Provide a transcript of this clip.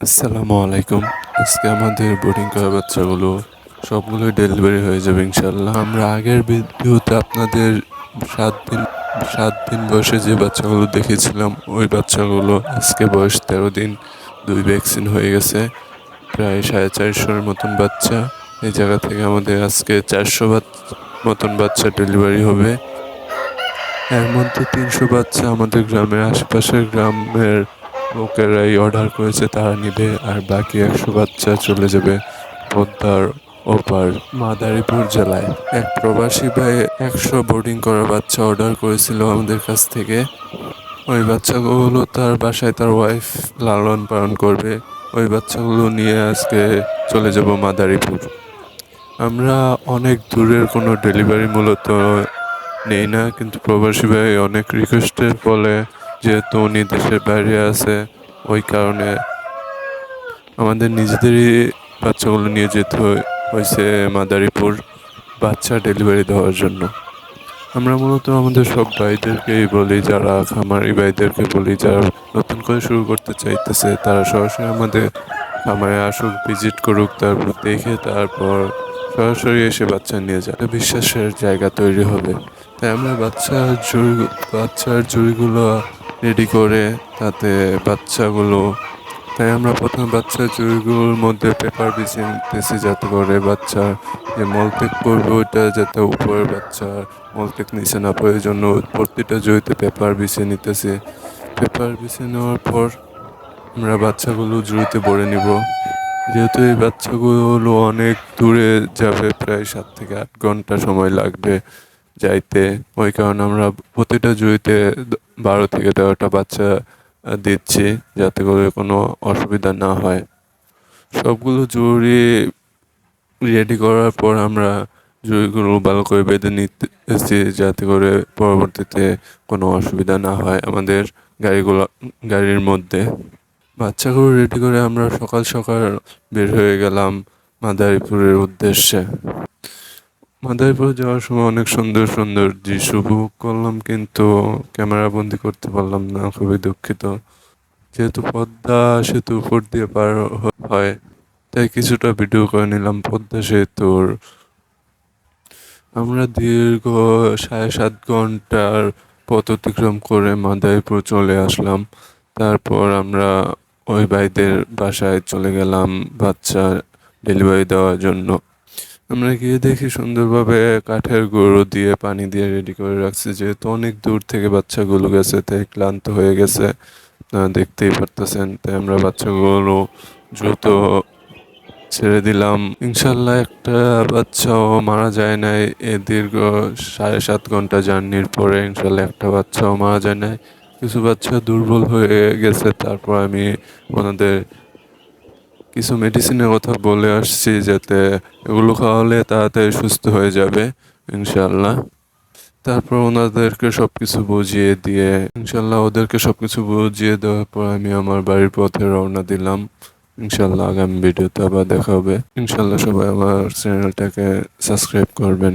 আসসালামু আলাইকুম। আজকে আমাদের বোর্ডিং করা বাচ্চাগুলো সবগুলোই ডেলিভারি হয়ে যাবে ইনশাল্লাহ আমরা আগের ভিডিওতে আপনাদের সাত দিন সাত দিন বয়সে যে বাচ্চাগুলো দেখেছিলাম, ওই বাচ্চাগুলো আজকে বয়স তেরো দিন, দুই ভ্যাকসিন হয়ে গেছে। প্রায় সাড়ে চারশোর মতন বাচ্চা। এই জায়গা থেকে আমাদের আজকে চারশো মতন বাচ্চা ডেলিভারি হবে। এর মধ্যে তিনশো বাচ্চা আমাদের গ্রামের আশেপাশের গ্রামের লোকেরাই অর্ডার করেছে, তারা নিবে আর বাকি একশো বাচ্চা চলে যাবে পদ্মার ওপার মাদারীপুর জেলায়। এক প্রবাসী ভাই একশো বোর্ডিং করা বাচ্চা অর্ডার করেছিল আমাদের কাছ থেকে। ওই বাচ্চাগুলো তার বাসায় তার ওয়াইফ লালন পালন করবে। ওই বাচ্চাগুলো নিয়ে আজকে চলে যাব মাদারীপুর। আমরা অনেক দূরের কোনো ডেলিভারি মূলত নেই না, কিন্তু প্রবাসী ভাই অনেক রিকোয়েস্টের ফলে যেহেতু উনি দেশের বাইরে আছে, ওই কারণে আমাদের নিজেদেরই বাচ্চাগুলো নিয়ে যেতে হয়েছে মাদারীপুর বাচ্চা ডেলিভারি দেওয়ার জন্য। আমরা মূলত আমাদের সব ভাইদেরকেই বলি, যারা খামারি ভাইদেরকে বলি, যারা নতুন করে শুরু করতে চাইতেছে, তারা সরাসরি আমাদের খামারে আসুক ভিজিট করুক, তারপর দেখে তারপর সরাসরি এসে বাচ্চা নিয়ে যায় বিশ্বাসের জায়গা তৈরি হবে। তাই আমরা বাচ্চার জুড়ি বাচ্চার জুড়িগুলো রেডি করে তাতে বাচ্চাগুলো, তাই আমরা প্রথমে বাচ্চার জুড়িগুলোর মধ্যে পেপার বিছিয়ে নিতেছি যাতে করে বাচ্চা যে মলত্যাগ করবে ওইটা যাতে উপরে বাচ্চার মলত্যাগ নিচে না পড়ে জন্য প্রতিটা জড়িতে পেপার বিছিয়ে নিতেছি। পেপার বিছিয়ে নেওয়ার পর আমরা বাচ্চাগুলো জুড়িতে ভরে নিব। যেহেতু এই বাচ্চাগুলো অনেক দূরে যাবে, প্রায় সাত থেকে আট ঘণ্টা সময় লাগবে যাইতে। ওই কারণে আমরা প্রতিটা জুড়িতে বারো থেকে তেরোটা বাচ্চা দিচ্ছি যাতে করে কোনো অসুবিধা না হয়। সবগুলো জরুরি রেডি করার পর আমরা জুড়িগুলো ভালো করে বেঁধে নিতেছি যাতে করে পরবর্তীতে কোনো অসুবিধা না হয় আমাদের গাড়িগুলো, গাড়ির মধ্যে। বাচ্চাগুলো রেডি করে আমরা সকাল সকাল বের হয়ে গেলাম মাদারীপুরের উদ্দেশ্যে। মাদারীপুর যাওয়ার সময় অনেক সুন্দর সুন্দর দৃশ্য উপভোগ করলাম, কিন্তু ক্যামেরা বন্দি করতে পারলাম না, খুবই দুঃখিত। যেহেতু পদ্মা সেতু উপর দিয়ে পার হয়, তাই কিছুটা ভিডিও করে নিলাম পদ্মা সেতুর। আমরা দীর্ঘ সাড়ে সাত ঘণ্টার পথ অতিক্রম করে মাদারীপুর চলে আসলাম। তারপর আমরা ওই ভাইদের বাসায় চলে গেলাম বাচ্চা ডেলিভারি দেওয়ার জন্য। আমরা গিয়ে দেখি সুন্দরভাবে কাঠের গুঁড়ো দিয়ে পানি দিয়ে রেডি করে রাখছে, যেহেতু অনেক দূর থেকে বাচ্চাগুলো গেছে, তাই ক্লান্ত হয়ে গেছে। দেখতেই পারতেছেন, তাই আমরা বাচ্চাগুলো দ্রুত ছেড়ে দিলাম। ইনশাল্লাহ একটা বাচ্চাও মারা যায় নাই, এ দীর্ঘ সাড়ে সাত ঘণ্টা জার্নির পরে ইনশাল্লাহ একটা বাচ্চাও মারা যায় নাই। কিছু বাচ্চা দুর্বল হয়ে গেছে, তারপর আমি ওনাদের কিছু মেডিসিনের কথা বলে আসছি যাতে এগুলো খাওয়ালে তাড়াতাড়ি সুস্থ হয়ে যাবে ইনশাল্লাহ তারপর ওনাদেরকে সব কিছু বুঝিয়ে দিয়ে ইনশাল্লাহ ওদেরকে সব কিছু বুঝিয়ে দেওয়ার পর আমি আমার বাড়ির পথে রওনা দিলাম। ইনশাল্লাহ আগামী ভিডিওতে আবার দেখা হবে। ইনশাল্লাহ সবাই আমার চ্যানেলটাকে সাবস্ক্রাইব করবেন।